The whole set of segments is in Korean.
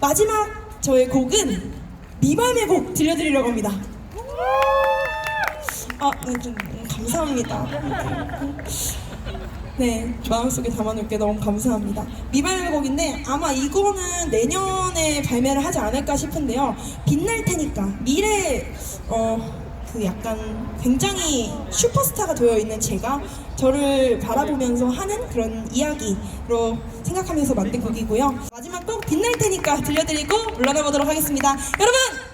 마지막 저의 곡은 미밤의 곡 들려드리려고 합니다. 아, 네, 좀 음, 감사합니다. 네, 마음속에 담아놓을게 너무 감사합니다. 미발의 곡인데 아마 이거는 내년에 발매를 하지 않을까 싶은데요. 빛날 테니까 미래 어. 그 약간 굉장히 슈퍼스타가 되어 있는 제가 저를 바라보면서 하는 그런 이야기로 생각하면서 만든 곡이고요. 마지막 곡 빛날 테니까 들려드리고 물러나 보도록 하겠습니다. 여러분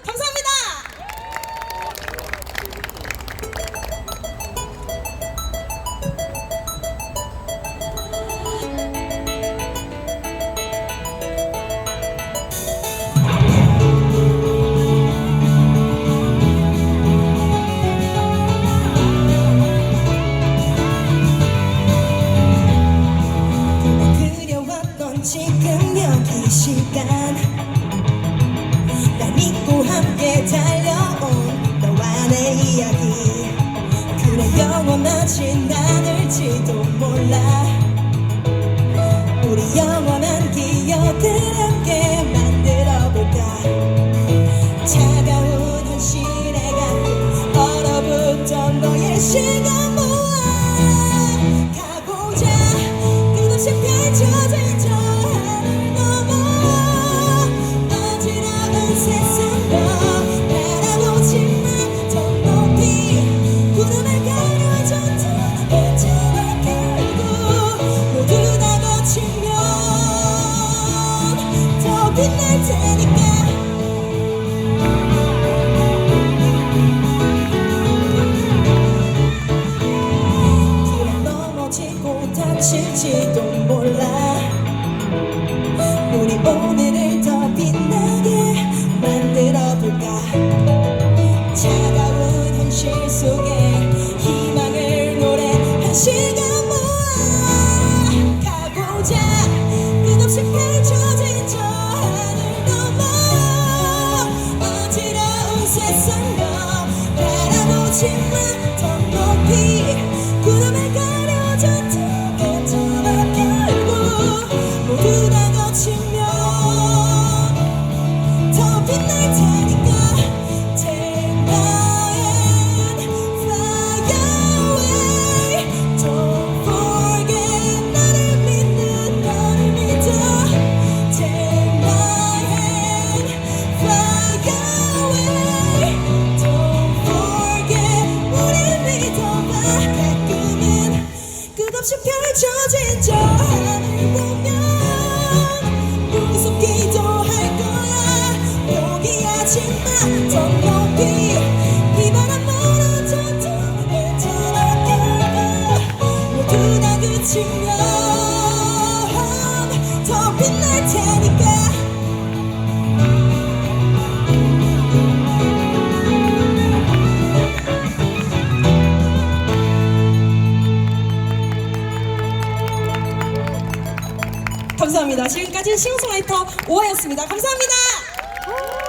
지금 여기 시간. 날 믿고 함께 달려온 너와 내 이야기. 그래 영원하진 않을지도 몰라. 우리 영원한 기억들 함께 만들어볼까? 차가운 현실에 가끔 얼어붙던 너의 시간 더 빛날 테니까. 넘어지고 다칠지도 몰라. 우리 오늘을 더 빛나게 만들어 볼까? 차가운 현실 속에 희망을 노래 한 시간 바 감사합니다. 지금까지 싱어송라이터 오하였습니다. 감사합니다.